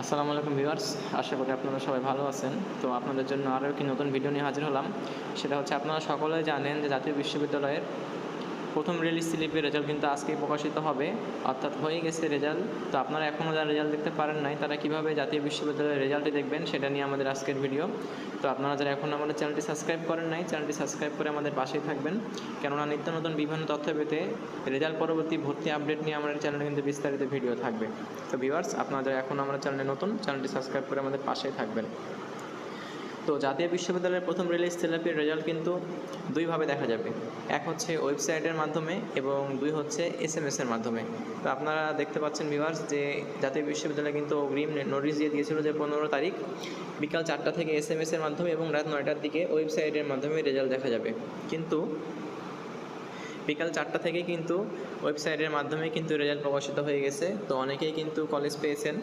আসসালামু আলাইকুম ভিউয়ার্স, আশা করি আপনারা সবাই ভালো আছেন। তো আপনাদের জন্য আরও একটি নতুন ভিডিও নিয়ে হাজির হলাম। সেটা হচ্ছে, আপনারা সকলেই জানেন যে জাতীয় বিশ্ববিদ্যালয়ের প্রথম রিলিজ স্লিপের রেজাল্ট কিন্তু আজকেই প্রকাশিত হবে, অর্থাৎ হয়ে গেছে রেজাল্ট তো আপনারা এখনও যারা রেজাল্ট দেখতে পারেন নাই, তারা কীভাবে জাতীয় বিশ্ববিদ্যালয়ের রেজাল্টটি দেখবেন সেটা নিয়ে আমাদের আজকের ভিডিও তো আপনারা যারা এখন আমাদের চ্যানেলটি সাবস্ক্রাইব করেন নাই চ্যানেলটি সাবস্ক্রাইব করে আমাদের পাশেই থাকবেন। কেননা নিত্য নতুন বিভিন্ন তথ্য পেতে রেজাল্ট পরবর্তী ভর্তি আপডেট নিয়ে আমাদের চ্যানেলে কিন্তু বিস্তারিত ভিডিও থাকবে। তো ভিউয়ার্স আপনারা যারা এখন আমাদের চ্যানেলে নতুন চ্যানেলটি সাবস্ক্রাইব করে আমাদের পাশেই থাকবেন। তো জাতীয় বিশ্ববিদ্যালয়ের প্রথম রিলিজ থেরাপির রেজাল্ট কিন্তু দুইভাবে দেখা যাবে। এক হচ্ছে ওয়েবসাইটের মাধ্যমে এবং দুই হচ্ছে এস এম এসের মাধ্যমে। তো আপনারা দেখতে পাচ্ছেন ভিউয়ার্স যে জাতীয় বিশ্ববিদ্যালয় কিন্তু অগ্রিম নোটিশ দিয়ে দিয়েছিল যে পনেরো তারিখ বিকাল চারটা থেকে এস এম এসের মাধ্যমে এবং রাত নয়টার দিকে ওয়েবসাইটের মাধ্যমে রেজাল্ট দেখা যাবে। কিন্তু বিকাল চারটা থেকে কিন্তু ওয়েবসাইটের মাধ্যমে কিন্তু রেজাল্ট প্রকাশিত হয়ে গেছে। তো অনেকেই কিন্তু কলেজ পেয়েছেন।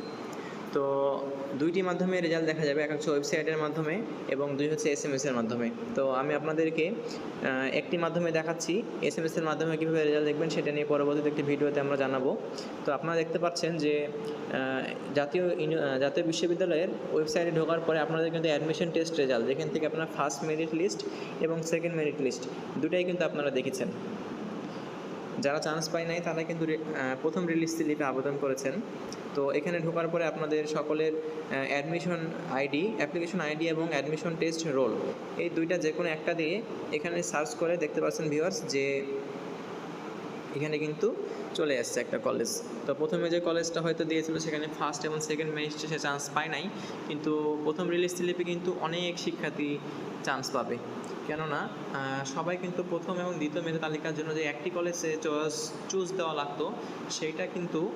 তো দুইটি মাধ্যমে রেজাল্ট দেখা যাবে, এক হচ্ছে ওয়েবসাইটের মাধ্যমে এবং দুই হচ্ছে এস এম এসের মাধ্যমে। তো আমি আপনাদেরকে একটি মাধ্যমে দেখাচ্ছি এস এম এসের মাধ্যমে কীভাবে রেজাল্ট দেখবেন সেটা নিয়ে পরবর্তীতে একটি ভিডিওতে আমরা জানাব। তো আপনারা দেখতে পাচ্ছেন যে জাতীয় জাতীয় বিশ্ববিদ্যালয়ের ওয়েবসাইটে ঢোকার পরে আপনাদের কিন্তু অ্যাডমিশন টেস্ট রেজাল্ট যেখান থেকে আপনার ফার্স্ট মেরিট লিস্ট এবং সেকেন্ড মেরিট লিস্ট দুটাই কিন্তু আপনারা দেখেছেন। যারা চান্স পায় নাই, তারা কিন্তু প্রথম রিলিজ স্লিপে আবেদন করেছেন। তো এখানে ঢোকার পরে আপনাদের সকলের অ্যাডমিশন আইডি অ্যাপ্লিকেশন আইডি এবং অ্যাডমিশন টেস্ট রোল এই দুইটা যে কোনো একটা দিয়ে এখানে সার্চ করে দেখতে পাচ্ছেন ভিউয়ার্স যে এখানে কিন্তু চলে আসছে একটা কলেজ তো প্রথমে যে কলেজটা হয়তো দিয়েছিল সেখানে ফার্স্ট এবং সেকেন্ড মেরিটে সে চান্স পায় নাই। কিন্তু প্রথম রিলিজ স্লিপে কিন্তু অনেক শিক্ষার্থী চান্স পাবে। কেননা সবাই কিন্তু প্রথম এবং দ্বিতীয় মেধা তালিকার জন্য যে একটি কলেজে চয়েস চুজ দেওয়া লাগতো সেইটা কিন্তু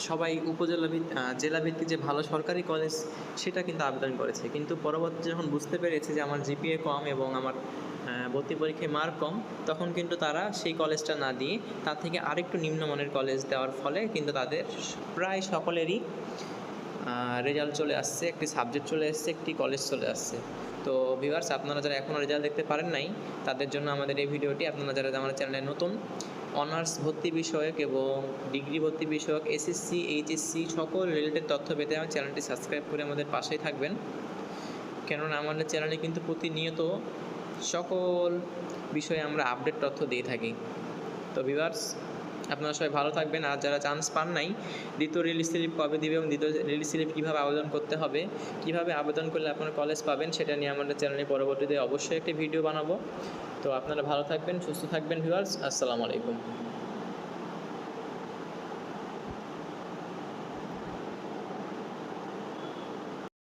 সবাই উপজেলা ভিত- আহ, জেলা ভিত্তিক যে ভালো সরকারি কলেজ সেটা কিন্তু আবেদন করেছে। কিন্তু পরবর্তী যখন বুঝতে পেরেছে যে আমার জিপিএ কম এবং আমার ভর্তি পরীক্ষায় মার্ক কম, তখন কিন্তু তারা সেই কলেজটা না দিয়ে তার থেকে আরেকটু নিম্নমানের কলেজ দেওয়ার ফলে কিন্তু তাদের প্রায় সকলেরই রেজাল্ট চলে আসছে, একটি সাবজেক্ট চলে আসছে একটি কলেজ চলে আসছে। তো ভিভার্স আপনারা যারা এখনও রেজাল্ট দেখতে পারেন নাই, তাদের জন্য আমাদের এই ভিডিওটি, আপনারা যারা আমার চ্যানেলে নতুন অনার্স ভর্তি বিষয়ক এবং ডিগ্রি ভর্তি বিষয়ক এসএসসি এইচএসসি সকল রিলেটেড তথ্য পেতে আমার চ্যানেলটি সাবস্ক্রাইব করে আমাদের পাশেই থাকবেন। কেননা আমাদের চ্যানেলে কিন্তু প্রতিনিয়ত সকল বিষয়ে আমরা আপডেট তথ্য দিয়ে থাকি। তো ভিভার্স আপনারা সবাই ভালো থাকবেন। আর যারা চান্স পান নাই, দ্বিতীয় রিলিজ স্লিপ কবে দিবে এবং দ্বিতীয় রিলিজ স্লিপ কীভাবে আবেদন করতে হবে, কীভাবে আবেদন করলে আপনারা কলেজ পাবেন, সেটা নিয়ে আমাদের চ্যানেলে পরবর্তীতে অবশ্যই একটি ভিডিও বানাবো। তো আপনারা ভালো থাকবেন, সুস্থ থাকবেন ভিভার্স আসসালামু আলাইকুম।